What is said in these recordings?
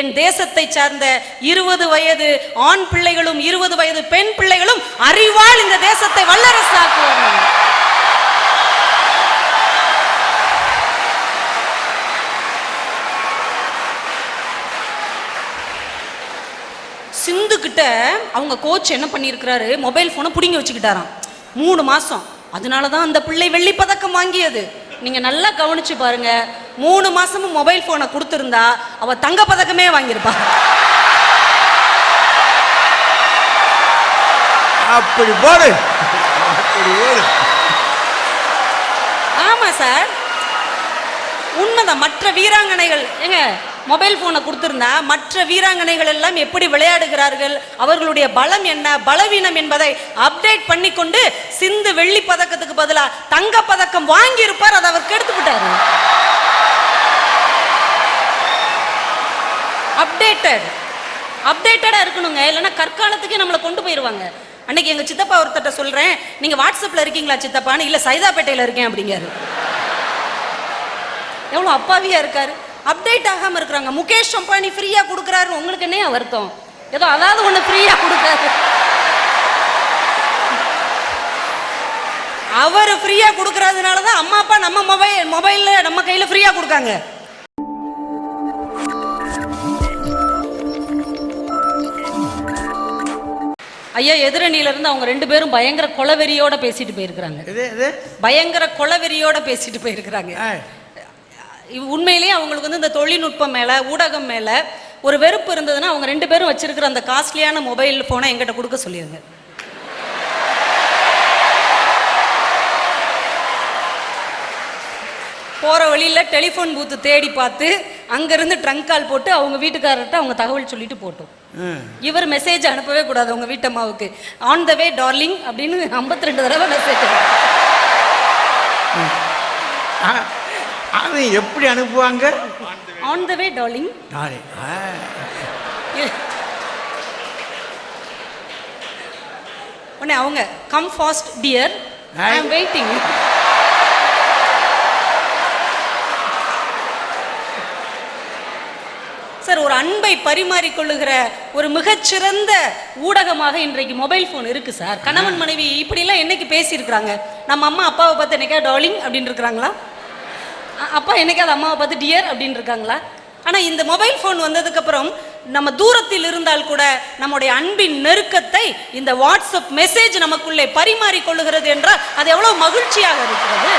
என் தேசத்தை சார்ந்த இருபது வயது ஆண் பிள்ளைகளும் இருபது வயது பெண் பிள்ளைகளும் அறிவால் இந்த தேசத்தை வல்லரசாக்குவார்கள் சிந்து கிட்ட அவங்க கோச் என்ன பண்ணியிருக்கிறாரு? மொபைல் ஃபோனை பிடுங்கி வச்சுக்கிட்டாராம். மூணு மாசம். அதனால தான் அந்த பிள்ளை வெள்ளி பதக்கம் வாங்கியது. நீங்க நல்லா கவனிச்சு பாருங்க. மூணு மாசமும் மொபைல் போனை கொடுத்திருந்தா அவ தங்க பதக்கமே வாங்கியிருப்பா. அப்படி போடு. ஆமா சார் உண்மைதான் மற்ற வீராங்கனைகள் ஏங்க மொபைல் போனை கொடுத்திருந்தா மற்ற வீராங்கனைகள் எல்லாம் எப்படி விளையாடுகிறார்கள் அவர்களுடைய பலம் என்ன பலவீனம் என்பதை அப்டேட் பண்ணி கொண்டு சிந்து வெள்ளி பதக்கத்துக்கு பதிலா தங்க பதக்கம் வாங்கி இருப்பார் அதை அவர் கெடுத்து விட்டாரு அப்டேட்டட் அப்டேட்டடா இருக்கணுங்க. இல்லைன்னா கற்காலத்துக்கே நம்மளை கொண்டு போயிருவாங்க. அன்னைக்கு எங்க சித்தப்பா ஒருத்தட்ட சொல்றேன் நீங்க வாட்ஸ்அப்ல இருக்கீங்களா சித்தப்பான்னு? இல்லை சைதாப்பேட்டையில் இருக்கேன் அப்படிங்காரு எவ்வளவு அப்பாவியா இருக்காரு. அப்டேட் ஆகாமல் இருக்கிறாங்க. முகேஷ் அம்பானி ஃப்ரீயா கொடுக்குறாரு. உங்களுக்கு என்ன வருத்தம்? ஏதோ அதாவது ஒண்ணு ஃப்ரீயா கொடுக்காரு அவர் ஃப்ரீயா கொடுக்கறதுனால தான் அம்மா அப்பா நம்ம மொபைல் மொபைலில் நம்ம கையில் ஃப்ரீயா கொடுக்காங்க. ஐயா எதிரணியில இருந்து அவங்க ரெண்டு பேரும் பயங்கர கொலவெறியோட பேசிட்டு போயிருக்கிறாங்க. இது இது பயங்கர கொலவெறியோட பேசிட்டு போயிருக்கிறாங்க. உண்மையிலேயே அவங்களுக்கு வந்து இந்த தொழில்நுட்பம் மேல ஊடகம் மேல ஒரு வெறுப்பு இருந்ததுன்னா அவங்க ரெண்டு பேரும் வச்சிருக்கிற அந்த காஸ்ட்லியான மொபைல் போனை எங்கிட்ட கொடுக்க சொல்லிடுங்க போற வழியில டெலிஃபோன் பூத்து தேடி பார்த்து அங்கிருந்து ட்ரங்க் கால் போட்டு அவங்க வீட்டுக்காரர்கிட்ட அவங்க தகவல் சொல்லிட்டு போட்டோம். இவர் மெசேஜ் அனுப்பவே கூடாது உங்க வீட்டம்மாவுக்கு ஆன் த வே டார்லிங் அப்படின்னு 52 ரெண்டு தடவை மெசேஜ் ஆ, அது எப்படி அனுப்புவாங்க? ஆன் த வே டார்லிங் உடனே அவங்க come fast dear I. Am waiting sir ஒரு அன்பை பரிமாறிக்கொள்ளுகிற ஒரு மிகச்சிறந்த ஊடகமாக இன்றைக்கு மொபைல் ஃபோன் இருக்கு சார். கணவன் மனைவி இப்படிலாம் என்னைக்கு பேசியிருக்கிறாங்க? நம்ம அம்மா அப்பாவை பார்த்து என்னைக்கா டார்லிங் அப்படின்னு இருக்கிறாங்களா அப்பா என்னைக்காவது அம்மாவை பார்த்து டியர் அப்படின்னு இருக்காங்களா ஆனால் இந்த மொபைல் ஃபோன் வந்ததுக்கப்புறம் நம்ம தூரத்தில் இருந்தால் கூட நம்முடைய அன்பின் நெருக்கத்தை இந்த வாட்ஸ்அப் மெசேஜ் நமக்குள்ளே பரிமாறிக் கொள்ளுகிறது என்றால் அது எவ்வளவு மகிழ்ச்சியாக இருக்கிறது.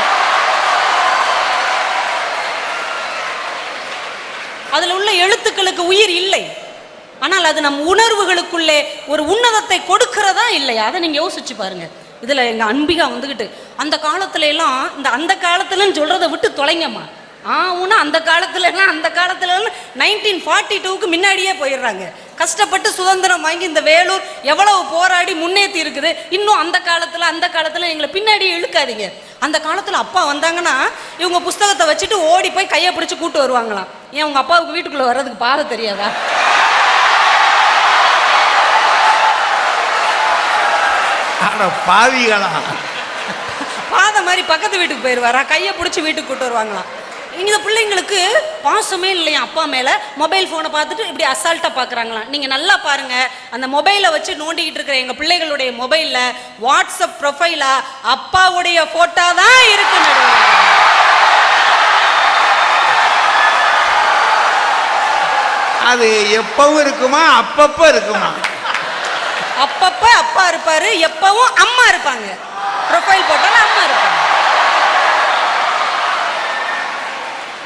அதில் உள்ள எழுத்துக்களுக்கு உயிர் இல்லை. ஆனால் அது நம் உணர்வுகளுக்குள்ளே ஒரு உன்னதத்தை கொடுக்கிறதா இல்லையா? அதை நீங்கள் யோசிச்சு பாருங்க. இதில் எங்கள் அன்பிகா வந்துக்கிட்டு அந்த காலத்துல எல்லாம் இந்த அந்த காலத்துலன்னு சொல்கிறத விட்டு தொலைங்கம்மா. ஆ ஊனா அந்த காலத்துலலாம் அந்த காலத்துல நைன்டீன் ஃபார்ட்டி டூக்கு முன்னாடியே போயிடுறாங்க. கஷ்டப்பட்டு சுதந்திரம் வாங்கி இந்த வேலூர் எவ்வளவு போராடி முன்னேற்றி இருக்குது. இன்னும் அந்த காலத்துல அந்த காலத்துல எங்களை பின்னாடியே இழுக்காதீங்க. அந்த காலத்துல அப்பா வந்தாங்கன்னா இவங்க புஸ்தகத்தை வச்சுட்டு ஓடி போய் கையை பிடிச்சு கூட்டு வருவாங்களாம். ஏன் உங்க அப்பாவுக்கு வீட்டுக்குள்ள வர்றதுக்கு பாதை தெரியாதா? பாவிகளா? பாதை மாதிரி பக்கத்து வீட்டுக்கு போயிடுவாரா கையை பிடிச்சி வீட்டுக்கு கூட்டு வருவாங்களாம். இந்த பிள்ளைங்களுக்கு பாசமே இல்லையா அப்பா மேல? மொபைல் ஃபோனை பார்த்துட்டு இப்படி அசால்ட்டா பார்க்கறாங்களாம். நீங்க நல்லா பாருங்க. அந்த மொபைலை வச்சு நோண்டிக்கிட்டு இருக்கிற எங்க பிள்ளைகளுடைய மொபைல்ல வாட்ஸ்அப் ப்ரொஃபைலா அப்பாவுடைய போட்டோ தான் இருக்கு. அது எப்பவும் இருக்குமா? அப்பப்போ இருக்குமா? அப்பப்ப அப்பா இருப்பாரு எப்பவும் அம்மா இருப்பாங்க. ப்ரொஃபைல் போட்டால அம்மா இருப்பாங்க.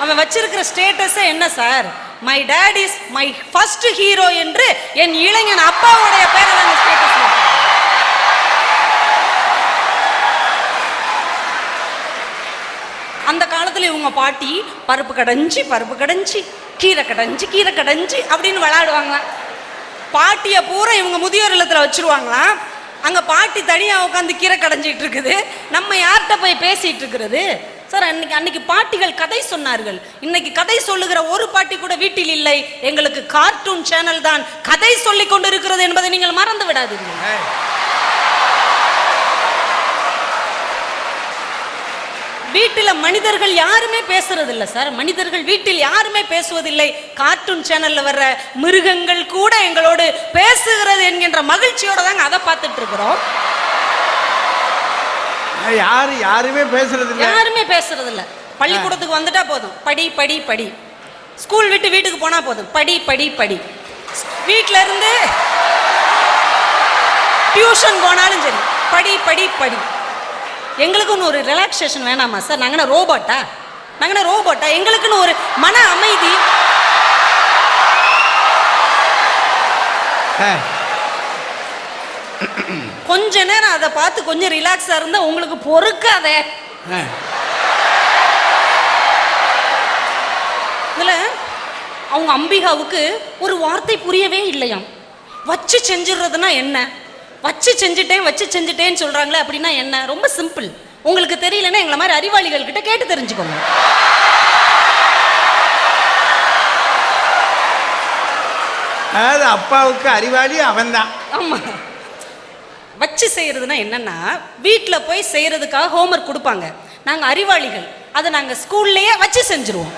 அவன் வச்சிருக்கிற ஸ்டேட்டஸ் என்ன sir? My dad is my first hero என்று என் இளைஞன் அப்பாவுடைய பேரை தான் ஸ்டேட்டஸ் அந்த காலத்தில் இவங்க பாட்டி பருப்பு கடைஞ்சி பருப்பு கடைஞ்சி கீரை கடைஞ்சி கீரை கடைஞ்சி அப்படின்னு விளையாடுவாங்களாம் பாட்டியை பூரா இவங்க முதியோர் இல்லத்தில் வச்சுருவாங்களாம் அங்கே பாட்டி தனியாக உட்காந்து கீரை கடைஞ்சிட்டு இருக்குது. நம்ம யார்கிட்ட போய் பேசிகிட்டு இருக்கிறது? சார் அன்னைக்கு அன்னைக்கு பாட்டிகள் கதை சொன்னார்கள். இன்னைக்கு கதை சொல்லுகிற ஒரு பாட்டி கூட வீட்டில் இல்லை. எங்களுக்கு கார்ட்டூன் சேனல் தான் கதை சொல்லிக் கொண்டு இருக்கிறது என்பதை நீங்கள் மறந்து விடாதீர்கள். வீட்டில் மனிதர்கள் யாருமே பேசுறது இல்ல சார். மனிதர்கள் வீட்டில் யாருமே பேசுவதில்லை. கார்ட்டூன் சேனல்ல வர்ற மிருகங்கள் கூட எங்களோடு பேசுகிறது என்கின்ற மகிழ்ச்சியோட தாங்க அதை பார்த்துட்டு இருக்கிறோம். யாரு யாருமே பேசுறது இல்ல யாருமே பேசுறது இல்ல பள்ளிக்கூடத்துக்கு வந்துட்டா போதும். படி படி படி. ஸ்கூல் விட்டு வீட்டுக்கு போனா போதும். படி படி படி. வீட்ல இருந்து டியூஷன் போனாலும் சரி. படி படி படி. எங்களுக்குன்னு ஒரு ரிலாக்ஸேஷன் வேணாமா சார் நாங்கள் ரோபோட்டா? நாங்கள் ரோபோட்டா? எங்களுக்குன்னு ஒரு மன அமைதி. கொஞ்ச நேரம் அதை பார்த்து கொஞ்சம் ரிலாக்ஸாக இருந்தால் உங்களுக்கு பொறுக்காதே. இதில் அவங்க அம்பிகாவுக்கு ஒரு வார்த்தை புரியவே இல்லையாம். வச்சு செஞ்சிடுறதுனா என்ன? வச்சு செஞ்சுட்டேன் வச்சு செஞ்சுட்டேன்னு சொல்கிறாங்களே அப்படின்னா என்ன? ரொம்ப சிம்பிள் உங்களுக்கு தெரியலன்னா எங்களை மாதிரி அறிவாளிகள் கிட்ட கேட்டு தெரிஞ்சுக்கோங்க. அதாவது அப்பாவுக்கு அறிவாளி அவன்தான். ஆமாம் வச்சு செய்கிறதுனா என்னன்னா வீட்டில் போய் செய்கிறதுக்காக ஹோம்ஒர்க் கொடுப்பாங்க. நாங்கள் அறிவாளிகள். அதை நாங்கள் ஸ்கூல்லையே வச்சு செஞ்சுருவோம்.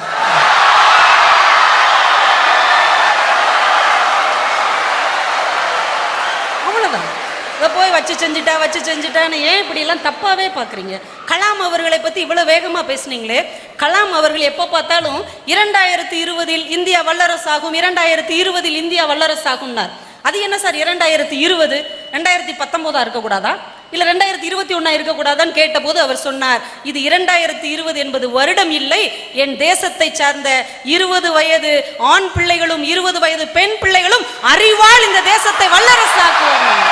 அவ்வளோதான் இதை போய் வச்சு செஞ்சுட்டா வச்சு செஞ்சுட்டான்னு ஏன் இப்படிலாம் தப்பாகவே பார்க்குறீங்க? கலாம் அவர்களை பற்றி இவ்வளோ வேகமாக பேசுனீங்களே. கலாம் அவர்கள் எப்போ பார்த்தாலும் இரண்டாயிரத்தி இருபதில் இந்தியா வல்லரசாகும் இரண்டாயிரத்தி இருபதில் இந்தியா வல்லரசாகும்னார். அது என்ன சார் இரண்டாயிரத்தி இருபது ரெண்டாயிரத்தி பத்தொம்போதா இருக்கக்கூடாதா? இல்லை ரெண்டாயிரத்தி இருபத்தி ஒன்றா இருக்கக்கூடாதான்னு கேட்டபோது அவர் சொன்னார் இது இரண்டாயிரத்தி இருபது என்பது வருடம் இல்லை என் தேசத்தை சார்ந்த இருபது வயது ஆண் பிள்ளைகளும் இருபது வயது பெண் பிள்ளைகளும் அறிவால் இந்த தேசத்தை வல்லரசாக்குவார்கள்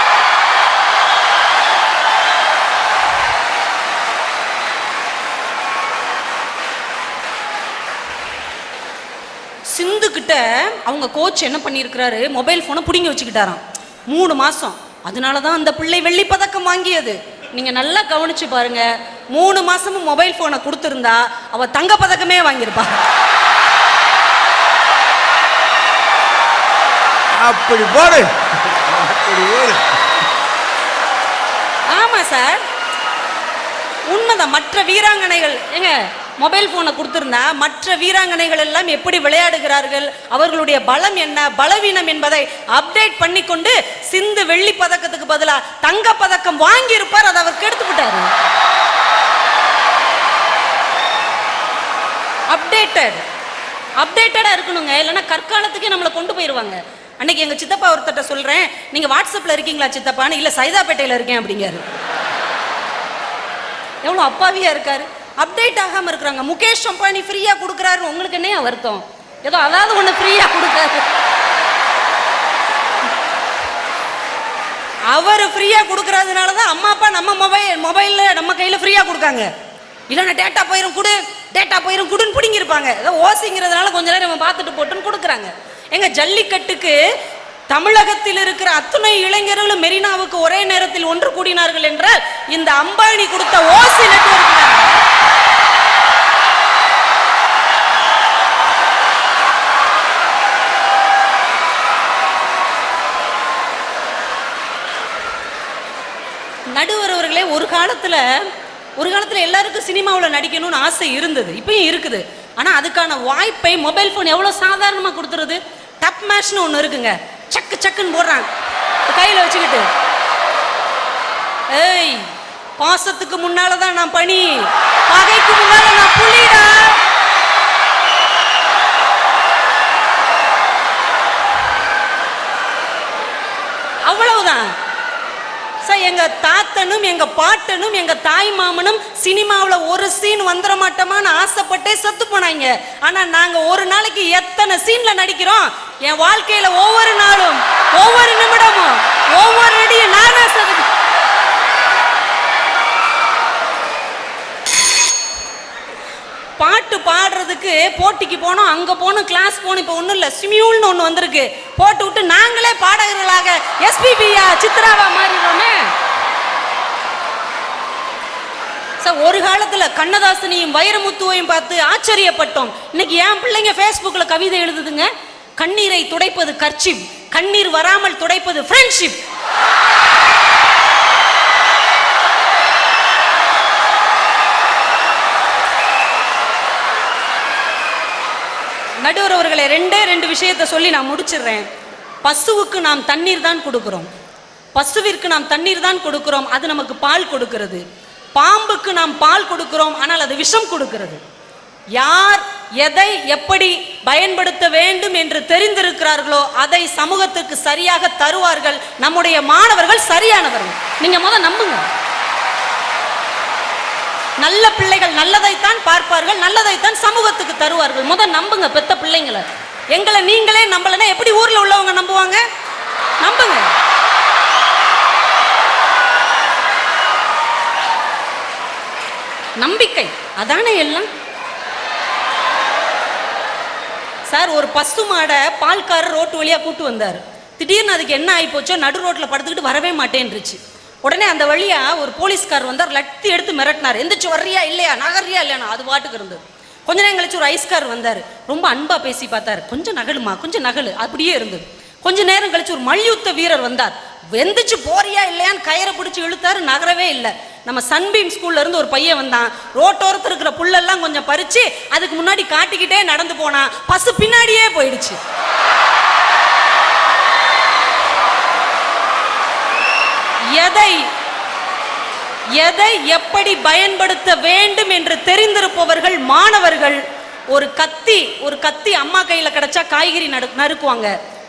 சிந்து கிட்ட அவங்க கோச் என்ன பண்ணியிருக்கிறாரு? மொபைல் ஃபோனை பிடுங்கி வச்சுக்கிட்டாராம். மூணு மாசம். அதனால தான் அந்த பிள்ளை வெள்ளி பதக்கம் வாங்கியது. நீங்க நல்லா கவனிச்சு பாருங்க. மூணு மாசமும் மொபைல் ஃபோனை கொடுத்துருந்தா அவ தங்க பதக்கமே வாங்கியிருப்பா. அப்படி போடு. அப்படி போடு. ஆமா சார். உண்மைதான் மற்ற வீராங்கனைகள் ஏங்க மொபைல் ஃபோனை கொடுத்துருந்தா மற்ற வீராங்கனைகள் எல்லாம் எப்படி விளையாடுகிறார்கள் அவர்களுடைய பலம் என்ன பலவீனம் என்பதை அப்டேட் பண்ணி கொண்டு சிந்து வெள்ளி பதக்கத்துக்கு பதிலாக தங்க பதக்கம் வாங்கி இருப்பார் அதை அவர் கெடுத்து விட்டாரு அப்டேட்டட் அப்டேட்டடாக இருக்கணுங்க. இல்லைன்னா கற்காலத்துக்கே நம்மளை கொண்டு போயிடுவாங்க அன்னைக்கு எங்கள் சித்தப்பா ஒருத்தட்ட சொல்கிறேன் நீங்கள் வாட்ஸ்அப்பில் இருக்கீங்களா சித்தப்பான்னு? இல்லை சைதாப்பேட்டையில் இருக்கேன் அப்படிங்கிறாரு. எவ்வளோ அப்பாவியா இருக்காரு. அப்டேட் ஆகாமல் இருக்கிறாங்க. முகேஷ் அம்பானி ஃப்ரீயாக கொடுக்குறாரு உங்களுக்கு என்ன வருத்தம்? ஏதோ அதாவது ஒன்று ஃப்ரீயாக கொடுக்குறாரு. அவர் ஃப்ரீயாக கொடுக்குறதுனால தான் அம்மா அப்பா நம்ம மொபைல் மொபைலில் நம்ம கையில் ஃப்ரீயாக கொடுக்காங்க. இல்லைன்னா டேட்டா போயிரும் கொடு. டேட்டா போயிரும் கொடுன்னு பிடிங்கிருப்பாங்க ஏதோ ஓசிங்கிறதுனால கொஞ்ச நேரம் நம்ம பார்த்துட்டு போட்டுன்னு கொடுக்குறாங்க. எங்கள் ஜல்லிக்கட்டுக்கு தமிழகத்தில் இருக்கிற அத்துணை இளைஞர்களும் மெரினாவுக்கு ஒரே நேரத்தில் ஒன்று கூடினார்கள் என்றால் இந்த அம்பானி கொடுத்த ஓசி நெட்வொர்க் நடுவர் அவர்களே ஒரு காலத்தில் ஒரு காலத்தில் எல்லாருக்கும் சினிமாவில் நடிக்கணும்னு ஆசை இருந்தது. இப்பயும் இருக்குது. ஆனால் அதுக்கான வாய்ப்பை மொபைல் ஃபோன் எவ்வளோ சாதாரணமாக கொடுத்துருது? டப் மேஷ்னு ஒன்று இருக்குங்க. சக்கு சக்குன்னு போடுறான் கையில் வச்சுக்கிட்டு. ஏய் பாசத்துக்கு முன்னால தான் நான் பனி பகைக்கு முன்னால நான் புலிடா. சார் எங்கள் தாத்தனும் எங்கள் பாட்டனும் எங்கள் தாய் மாமனும் சினிமாவில் ஒரு சீன் வந்துட மாட்டோமான்னு ஆசைப்பட்டே செத்து போனாங்க. ஆனால் நாங்கள் ஒரு நாளைக்கு எத்தனை சீனில் நடிக்கிறோம்? என் வாழ்க்கையில் ஒவ்வொரு நாளும் ஒவ்வொரு நிமிடமும் ஒவ்வொரு அடியும் நானா சதுக்கு பாட்டு பாடுறதுக்கு போட்டிக்கு போனோம் அங்க போனோம் கிளாஸ் போனோம். இப்போ ஒன்றும் இல்லை ஸ்மியூல்னு ஒன்று வந்திருக்கு. போட்டு விட்டு நாங்களே பாடகர்களாக எஸ்பிபியா சித்ராவா மாறிடுறோமே. சார் ஒரு காலத்துல கண்ணதாசனையும் வைரமுத்துவையும் பார்த்து ஆச்சரியப்பட்டோம். இன்னைக்கு என் பிள்ளைங்க ஃபேஸ்புக்கில் கவிதை எழுதுதுங்க கண்ணீரை துடைப்பது கர்ச்சிப் கண்ணீர் வராமல் துடைப்பது ஃப்ரெண்ட்ஷிப் நடுவரவர்களை ரெண்டே ரெண்டு விஷயத்தை சொல்லி நான் முடிச்சிடுறேன். பசுவுக்கு நாம் தண்ணீர் தான் கொடுக்குறோம். பசுவிற்கு நாம் தண்ணீர் தான் கொடுக்கிறோம். அது நமக்கு பால் கொடுக்கிறது. பாம்புக்கு நாம் பால் கொடுக்கிறோம். ஆனால் அது விஷம் கொடுக்கிறது. யார் எதை எப்படி பயன்படுத்த வேண்டும் என்று தெரிந்திருக்கிறார்களோ அதை சமூகத்துக்கு சரியாக தருவார்கள். நம்முடைய மாணவர்கள் சரியானவர்கள். நீங்க முத நம்புங்க. நல்ல பிள்ளைகள் நல்லதைத்தான் பார்ப்பார்கள் நல்லதைத்தான் சமூகத்துக்கு தருவார்கள். முதல் நம்புங்க பெத்த பிள்ளைங்களை. எங்களை நீங்களே நம்பலன்னா எப்படி ஊர்ல உள்ளவங்க நம்புவாங்க? நம்புங்க. நம்பிக்கை அதானே எல்லாம்? சார் ஒரு பசு மாடை பால்காரர் ரோட்டு வழியாக கூட்டு வந்தார். திடீர்னு அதுக்கு என்ன ஆகிப்போச்சோ நடு ரோட்டில் படுத்துக்கிட்டு வரவே மாட்டேன்ருச்சு உடனே அந்த வழியா ஒரு போலீஸ்கார் வந்தார் லட்டி எடுத்து மிரட்டினார். எந்திரிச்சு வர்றியா இல்லையா? நகர்றியா இல்லையா? அது பாட்டுக்கு இருந்தது. கொஞ்ச நேரம் கழிச்சு ஒரு ஐஸ்கார் வந்தார். ரொம்ப அன்பா பேசி பார்த்தார். கொஞ்சம் நகலுமா? கொஞ்சம் நகலு. அப்படியே இருந்தது. கொஞ்ச நேரம் கழிச்சு ஒரு மல்யுத்த வீரர் வந்தார். வெந்துச்சு போறியா இல்லையான்னு கயிறை பிடிச்சி இழுத்தாரு. நகரவே இல்லை. நம்ம சன்பீம் ஸ்கூல்ல இருந்து ஒரு பையன் வந்தான். ரோட்டோரத்தில் இருக்கிற புல்லெல்லாம் கொஞ்சம் பறிச்சு அதுக்கு முன்னாடி காட்டிக்கிட்டே நடந்து போனான். பசு பின்னாடியே போயிடுச்சு. எதை எதை எப்படி பயன்படுத்த வேண்டும் என்று தெரிந்திருப்பவர்கள் மாணவர்கள் ஒரு கத்தி ஒரு கத்தி அம்மா கையில கிடைச்சா காய்கறி நடு நறுக்குவாங்க.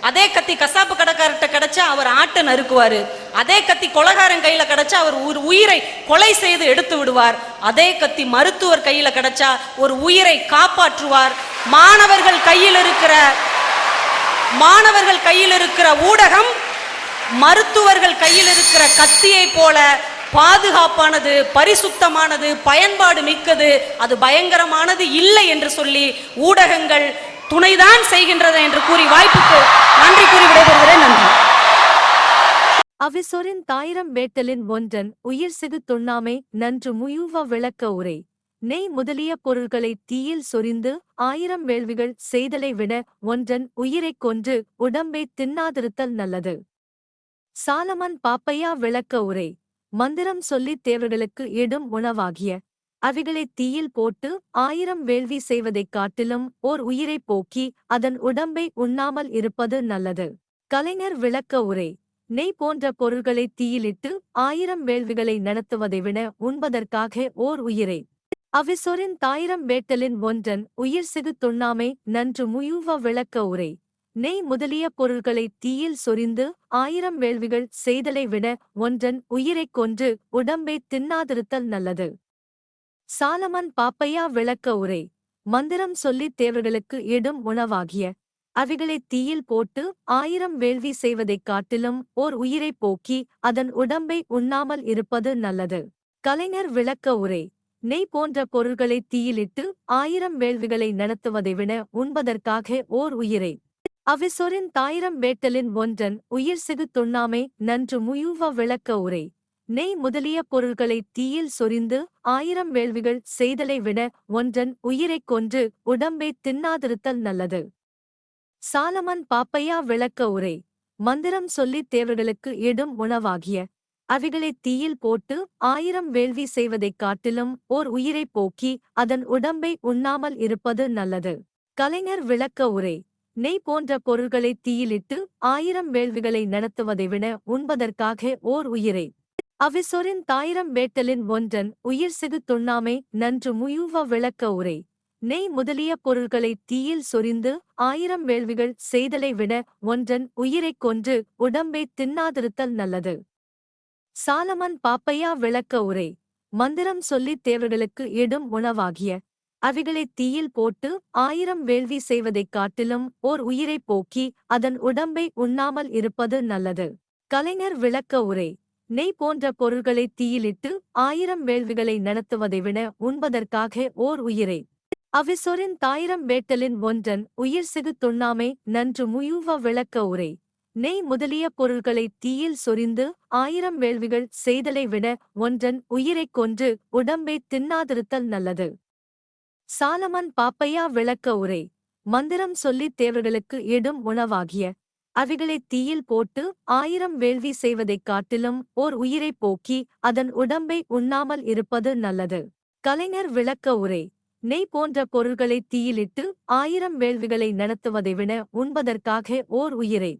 அதே கத்தி கசாப்பு கடைக்காரர்கிட்ட கிடைச்சா அவர் ஆட்டை நறுக்குவாரு. அதே கத்தி கொலகாரன் கையில கிடைச்சா அவர் ஒரு உயிரை கொலை செய்து எடுத்து விடுவார். அதே கத்தி மருத்துவர் கையில கிடைச்சா ஒரு உயிரை காப்பாற்றுவார். மாணவர்கள் கையில் இருக்கிற மாணவர்கள் கையில் இருக்கிற ஊடகம் மருத்துவர்கள் கையில் இருக்கிற கத்தியை போல பாதுகாப்பானது பரிசுத்தமானது பயன்பாடு மிக்கது அது பயங்கரமானது இல்லை என்று சொல்லி ஊடகங்கள் துணைதான் செய்கின்றது என்று கூறி வாய்ப்புக்கு நன்றி கூறி விடைபெறுகிறேன். நன்றி. அவிசொரின் தாயிரம் வேட்டலின் ஒன்றன் உயிர் சிறு துண்ணாமை நன்று முயுவ விளக்க உரை. நெய் முதலிய பொருள்களை தீயில் சொரிந்து ஆயிரம் வேள்விகள் செய்தலை விட ஒன்றன் உயிரைக் கொன்று உடம்பை தின்னாதிருத்தல் நல்லது. சாலமன் பாப்பையா விளக்க உரை. மந்திரம் சொல்லித் தேவர்களுக்கு இடும் உணவாகிய. அவைகளை தீயில் போட்டு ஆயிரம் வேள்வி செய்வதைக் காட்டிலும் ஓர் உயிரைப் போக்கி அதன் உடம்பை உண்ணாமல் இருப்பது நல்லது. கலைஞர் விளக்க உரை. நெய் போன்ற பொருள்களை தீயிலிட்டு ஆயிரம் வேள்விகளை நடத்துவதை விட உண்பதற்காக ஓர் உயிரை. அவிசொரின் தாயிரம் வேட்டலின் ஒன்றன் உயிர் சிறு துண்ணாமை நன்று முயுவ விளக்க உரை. நெய் முதலிய பொருள்களை தீயில் சொரிந்து ஆயிரம் வேள்விகள் செய்தலை விட ஒன்றன் உயிரைக் கொன்று உடம்பை தின்னாதிருத்தல் நல்லது. சாலமன் பாப்பையா விளக்க உரை. மந்திரம் சொல்லித் தேவர்களுக்கு இடும் உணவாகிய. அவைகளை தீயில் போட்டு ஆயிரம் வேள்வி செய்வதைக் காட்டிலும் ஓர் உயிரைப் போக்கி அதன் உடம்பை உண்ணாமல் இருப்பது நல்லது. கலைஞர் விளக்க உரை. நெய் போன்ற பொருள்களை தீயிலிட்டு ஆயிரம் வேள்விகளை நடத்துவதை விட உண்பதற்காக ஓர் உயிரை. அவிசொரின் தாயிரம் வேட்டலின் ஒன்றன் உயிர் சிறு துண்ணாமை நன்று முயுவ விளக்க உரை. நெய் முதலிய பொருள்களை தீயில் சொரிந்து ஆயிரம் வேள்விகள் செய்தலை விட ஒன்றன் உயிரைக் கொன்று உடம்பை தின்னாதிருத்தல் நல்லது. சாலமன் பாப்பையா விளக்க உரை. மந்திரம் சொல்லித் தேவர்களுக்கு இடும் உணவாகிய. அவைகளை தீயில் போட்டு ஆயிரம் வேள்வி செய்வதைக் காட்டிலும் ஓர் உயிரைப் போக்கி அதன் உடம்பை உண்ணாமல் இருப்பது நல்லது. கலைஞர் விளக்க உரை. நெய் போன்ற பொருள்களை தீயிலிட்டு ஆயிரம் வேள்விகளை நடத்துவதை விட உண்பதற்காக ஓர் உயிரை. அவிசொரின் தாயிரம் வேட்டலின் ஒன்றன் உயிர் சிறு துண்ணாமை நன்று முயுவ விளக்க உரை. நெய் முதலிய பொருள்களை தீயில் சொரிந்து ஆயிரம் வேள்விகள் செய்தலை விட ஒன்றன் உயிரைக் கொன்று உடம்பை தின்னாதிருத்தல் நல்லது. சாலமன் பாப்பையா விளக்க உரை. மந்திரம் சொல்லித் தேவர்களுக்கு இடும் உணவாகிய அவைகளை தீயில் போட்டு ஆயிரம் வேள்வி செய்வதைக் காட்டிலும் ஓர் உயிரைப் போக்கி அதன் உடம்பை உண்ணாமல் இருப்பது நல்லது. கலைஞர் விளக்க உரை நெய் போன்ற பொருள்களை தீயிலிட்டு ஆயிரம் வேள்விகளை நடத்துவதை விட உண்பதற்காக ஓர் உயிரை. அவிசோரின் தாயிரம் வேட்டலின் ஒன்றன் உயிர் சிறு துண்ணாமை நன்று முயூவ விளக்க உரை. நெய் முதலிய பொருள்களை தீயில் சொரிந்து ஆயிரம் வேள்விகள் செய்தலை விட ஒன்றன் உயிரைக் கொன்று உடம்பை தின்னாதிருத்தல் நல்லது. சாலமன் பாப்பையா விளக்க உரை. மந்திரம் சொல்லித் தேவர்களுக்கு இடும் உணவாகிய. அவைகளை தீயில் போட்டு ஆயிரம் வேள்வி செய்வதைக் காட்டிலும் ஓர் உயிரைப் போக்கி அதன் உடம்பை உண்ணாமல் இருப்பது நல்லது. கலைஞர் விளக்க உரை. நெய் போன்ற பொருள்களை தீயிலிட்டு ஆயிரம் வேள்விகளை நடத்துவதை விட உண்பதற்காக ஓர் உயிரை.